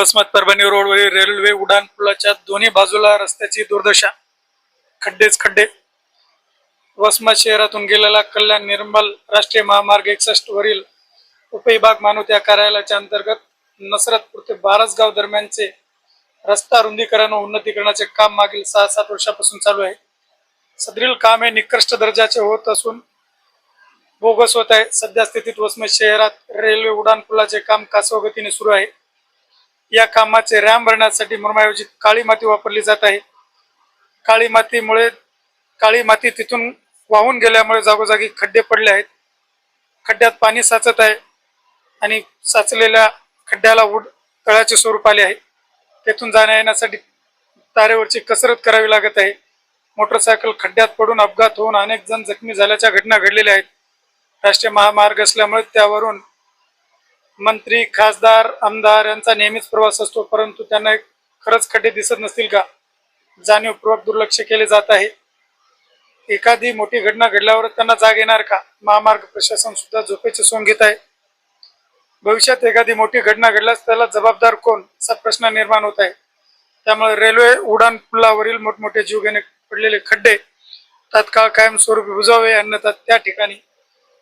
वसमत परभणी रोडवरील रेल्वे उड्डाण पुलाच्या दोन्ही बाजूला रस्त्याची दुर्दशा. खड्डेच खड्डे. वसमत शहरातून गेलेला कल्याण निर्मल राष्ट्रीय महामार्ग एकसष्ट वरील उपविभाग मानुत्या कार्यालयाच्या अंतर्गत नसरतपूर ते बारसगाव दरम्यानचे रस्ता रुंदीकरण व उन्नतीकरणाचे काम मागील सहा सात वर्षापासून चालू आहे. सदरील काम हे निकृष्ट दर्जाचे होत असून बोगस होत आहे. सध्या स्थितीत वसमत शहरात रेल्वे उड्डाण पुलाचे काम कासव गतीने सुरू आहे. या कामाचे रॅम भरण्यासाठी मुरमाऐवजी काळी माती वापरली जात आहे. काळी मातीमुळे काळी माती तिथून वाहून गेल्यामुळे जागोजागी खड्डे पडले आहेत. खड्ड्यात पाणी साचत आहे आणि साचलेल्या खड्ड्याला उड तळाचे स्वरूप आले आहे. तेथून जाण्या येण्यासाठी तारेवरची कसरत करावी लागत आहे. मोटरसायकल खड्ड्यात पडून अपघात होऊन अनेक जण जखमी झाल्याच्या घटना घडलेल्या आहेत. राष्ट्रीय महामार्ग असल्यामुळे त्यावरून मंत्री खासदार आमदार यांचा नेहमीच प्रवास असतो परंतु त्यांना खरंच खड्डे दिसत नसतील का? जाणीवपूर्वक दुर्लक्ष केले जात आहे. एखादी मोठी घटना घडल्यावर त्यांना जाग येणार का? महामार्ग प्रशासन सुद्धा झोपेचे सोंग घेत आहे. भविष्यात एखादी मोठी घटना घडल्यास त्याला जबाबदार कोण? असा प्रश्न निर्माण होत आहे. त्यामुळे रेल्वे उड्डाण पुलावरील मोठमोठे जीव घेणे पडलेले खड्डे तात्काळ कायमस्वरूपी बुजावे अन्यथा त्या ठिकाणी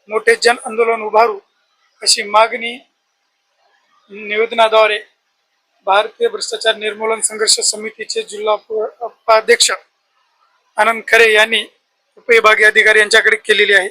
मोठे जन आंदोलन उभारू अशी मागणी निवेदनाद्वारे भारतीय भ्रष्टाचार निर्मूलन संघर्ष समितीचे जिल्हा उप- उपाध्यक्ष आनंद खरे यांनी उपविभागीय अधिकारी यांच्याकडे केलेली आहे.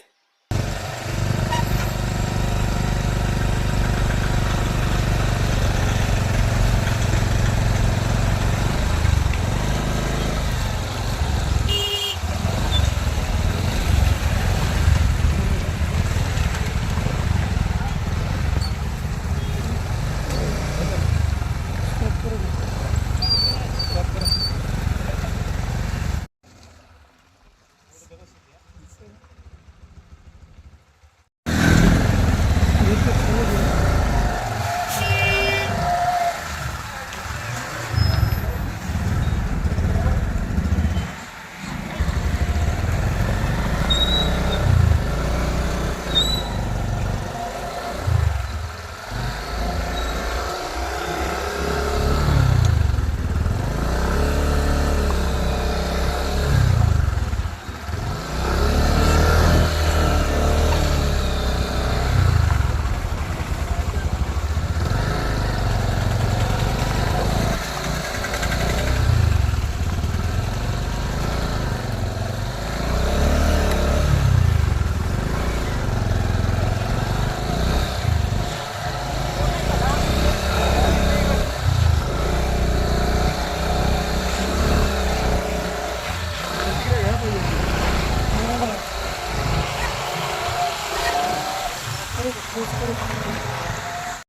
Música